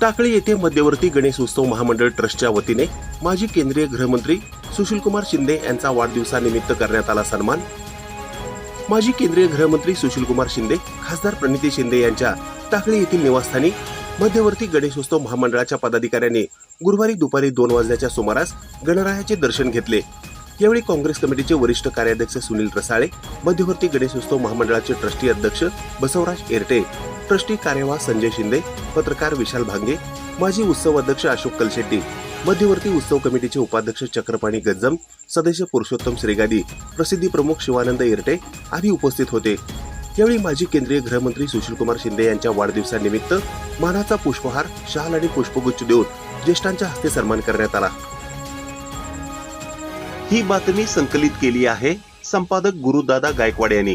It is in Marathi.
टाकळी येथे मध्यवर्ती गणेश उत्सव महामंडळ ट्रस्टच्या वतीने माजी केंद्रीय गृहमंत्री सुशीलकुमार शिंदे यांचा वाढदिवसानिमित्त करण्यात आला सन्मान. माजी केंद्रीय गृहमंत्री सुशीलकुमार शिंदे खासदार प्रणिती शिंदे यांच्या टाकळी येथील निवासस्थानी मध्यवर्ती गणेशोत्सव महामंडळाच्या पदाधिकाऱ्यांनी गुरुवारी दुपारी दोन वाजल्याच्या सुमारास गणरायाचे दर्शन घेतले. यावेळी काँग्रेस कमिटीचे वरिष्ठ कार्याध्यक्ष सुनील रसाळे मध्यवर्ती गणेशोत्सव महामंडळाचे ट्रस्टी अध्यक्ष बसवराज एरटे ट्रस्टी कार्यवाह संजय शिंदे पत्रकार विशाल भांगे माजी उत्सव अध्यक्ष अशोक कलशेट्टी मध्यवर्ती उत्सव कमिटीचे उपाध्यक्ष चक्रपाणी गज्जम सदस्य पुरुषोत्तम श्रीगादी प्रसिद्धी प्रमुख शिवानंद इरटे आदी उपस्थित होते. यावेळी माजी केंद्रीय गृहमंत्री सुशीलकुमार शिंदे यांच्या वाढदिवसानिमित्त मानाचा पुष्पहार शाल आणि पुष्पगुच्छ देऊन ज्येष्ठांच्या हस्ते सन्मान करण्यात आला. ही बातमी संकलित केली आहे संपादक गुरुदादा गायकवाड यांनी.